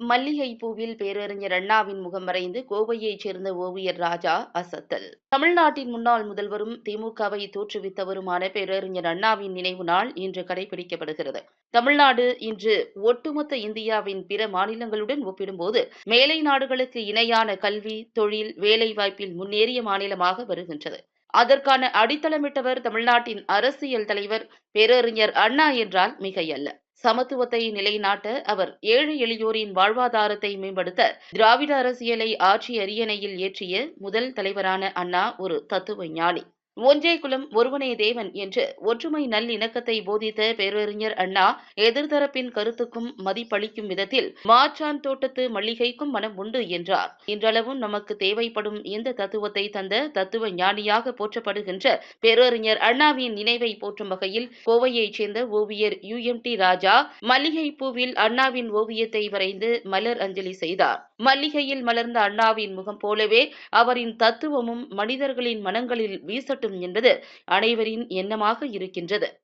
மல்லிகை பூவில் பேரறிஞர் அண்ணாவின் முகம் மறைந்து கோவையைச் சேர்ந்த ஓவியர் ராஜா அசத்தல். தமிழ்நாட்டின் முன்னாள் முதல்வரும் திமுகவை தோற்றுவித்தவருமான பேரறிஞர் அண்ணாவின் நினைவு நாள் இன்று கடைபிடிக்கப்படுகிறது. தமிழ்நாடு இன்று ஒட்டுமொத்த இந்தியாவின் பிற மாநிலங்களுடன் ஒப்பிடும்போது மேலை நாடுகளுக்கு இணையான கல்வி தொழில் வேலைவாய்ப்பில் முன்னேறிய மாநிலமாக வருகின்றது. அதற்கான அடித்தளமிட்டவர் தமிழ்நாட்டின் அரசியல் தலைவர் பேரறிஞர் அண்ணா என்றால் மிகையல்ல. சமத்துவத்தை நிலைநாட்ட அவர் ஏழை எளியோரின் வாழ்வாதாரத்தை மேம்படுத்த திராவிட அரசியலை ஆட்சி அரியணையில் ஏற்றிய முதல் தலைவரான அண்ணா ஒரு தத்துவ ஞானி ஒன்றே குலம் ஒருவனே தேவன் என்று ஒற்றுமை நல்லிணக்கத்தை போதித்த பேரறிஞர் அண்ணா எதிர்தரப்பின் கருத்துக்கும் மதிப்பளிக்கும் விதத்தில் மாற்றான் தோட்டத்து மல்லிகைக்கும் மனம் உண்டு என்றார். இன்றளவும் நமக்கு தேவைப்படும் இந்த தத்துவத்தை தந்த தத்துவ ஞானியாக போற்றப்படுகின்ற பேரறிஞர் அண்ணாவின் நினைவை போற்றும் வகையில் கோவையைச் சேர்ந்த ஓவியர் யு. எம். டி. ராஜா மல்லிகை பூவில் அண்ணாவின் ஓவியத்தை வரைந்து மலர் அஞ்சலி செய்தார். மல்லிகையில் மலர்ந்த அண்ணாவின் முகம் போலவே அவரின் தத்துவமும் மனிதர்களின் மனங்களில் வீசட்டும் என்பது அனைவரின் எண்ணமாக இருக்கின்றது.